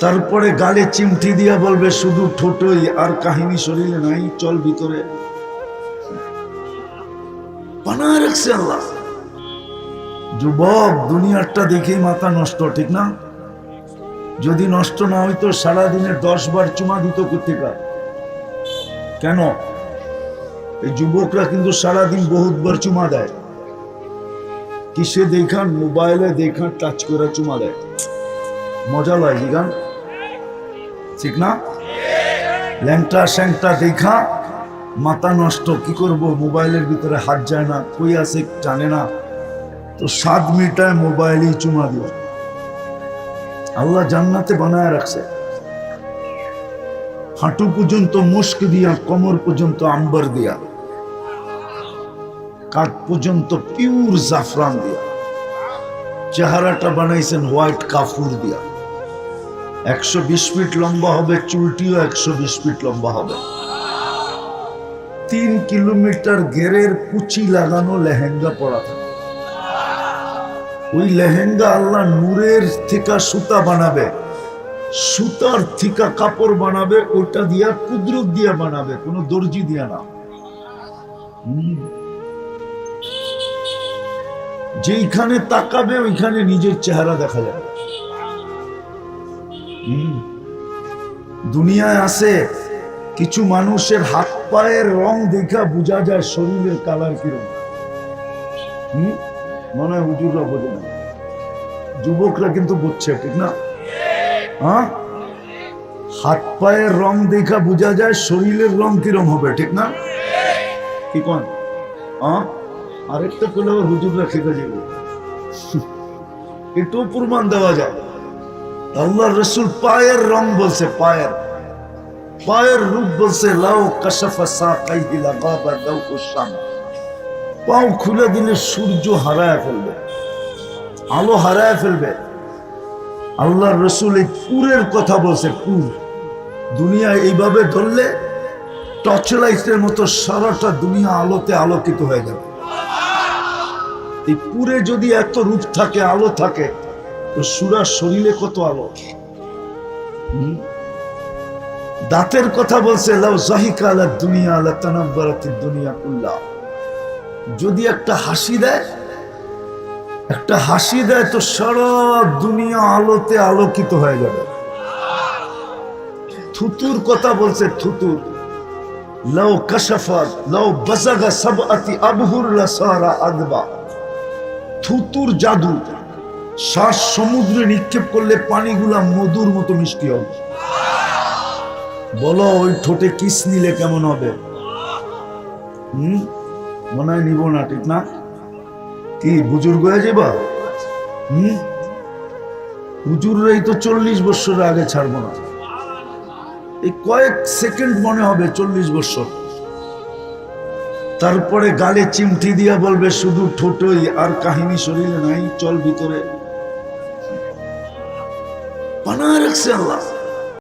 তারপরে গালে চিমটি দিয়া বলবে, শুধু ঠোঁটই আর কাহিনী শরীরে নাই, চল ভিতরে। রাখছে আল্লাহ। যুবক, দুনিয়ারটা দেখেই মাথা নষ্ট, ঠিক না? যদি নষ্ট না হইতো, সারাদিনে দশ বার চুমা দিত কোথেকা কেন? এই যুবকরা কিন্তু সারাদিন বহুতবার চুমা দেয়। কিসে দেখান? মোবাইলে দেখান, টাচ করে চুমা দেয়। মজা লাগে গান? ঠিক না? ল্যাংটা স্যাংটা দেখা, মাথা নষ্ট, কি করব? মোবাইলের ভিতরে হাত যায় না, কই আছে জানে না। তো সাত মিনিটায় মোবাইলেই চুমা দিও। আল্লাহ জান্নাতে বানায় রাখছে। হাঁটু পর্যন্ত মুস্ক দিয়া, কোমর পর্যন্ত আম্বার দিয়া। কাঠ পর্যন্ত পিওর জাফরান দিয়া। চেহারাটা বানাইছেন হোয়াইট কাফুর দিয়া। একশো বিশ ফিট লম্বা হবে, চুলটিও একশো বিশ ফিট লম্বা হবে তিন কিলোমিটার গেরের কুচি লাগানো লেহেঙ্গা পরা থাকে ওই লেহেঙ্গা আল্লাহ নূরের থেকে সুতা বানাবে সুতার থিকা কাপড় বানাবে ওটা দিয়া কুদরত দিয়া বানাবে, কোনো দর্জি দিয়া না। যেইখানে তাকাবে, ওইখানে নিজের চেহারা দেখা যাবে। দুনিয়ায় আছে, কিছু মানুষের হাত পায়ের রং দেখা বোঝা যায় শরীরের কালার কীরকম। হুম? মনে হয় হুজুররা বোঝে না। যুবকরা কিন্তু বুঝছে, ঠিক না? হ্যাঁ? হাত পায়ের রং দেখা বোঝা যায় শরীরের রং কিরম হবে, ঠিক না? কি কন? হ্যাঁ? আরেকটা করলে আবার হুজুররা খেতে যাবে। এটাও প্রমাণ দেওয়া যায় আল্লাহ রসুল পায়ের রং বলছে পায়ের। পায়ের রূপ বলছে, লাউ কাশাফা পাও খুলে দিলে সূর্য হারায় ফেলবে, আলো হারায় ফেলবে। আল্লাহ রসুল এই পুরের কথা বলছে, পুর। দুনিয়া এইভাবে ধরলে টর্চ লাইটের মতো সারাটা দুনিয়া আলোতে আলোকিত হয়ে যাবে। এই পুরে যদি এত রূপ থাকে, আলো থাকে সুরার শরীরে কত আলো? দাঁতের কথা বলছে যদি একটা হাসি দেয়, একটা হাসি দেয় তো সারা দুনিয়া আলোতে আলোকিত হয়ে যাবে। থুতুর কথা বলছে থুতুর। লাউ কাশাফাত লাউ বাজাগা সাবআতি আবহুর লাসারা আদবা। থুতুর জাদু। শ্বাস সমুদ্রে নিক্ষেপ করলে পানিগুলা মধুর মতো মিষ্টি হবে। বলো, ওই ঠোঁটে কিস নিলে কেমন হবে? হুম? মনে হয় নিব না, ঠিক না? কি, বুজুর্গ হয়ে যাবা? হুম? হুজুররাই তো চল্লিশ বছর আগে ছাড়বো না। এই কয়েক সেকেন্ড মনে হবে চল্লিশ বছর তারপরে গালে চিমটি দিয়া বলবে, শুধু ঠোঁটই আর কাহিনী শরীরে নাই, চল ভিতরে। বানায় রাখছে আল্লাহ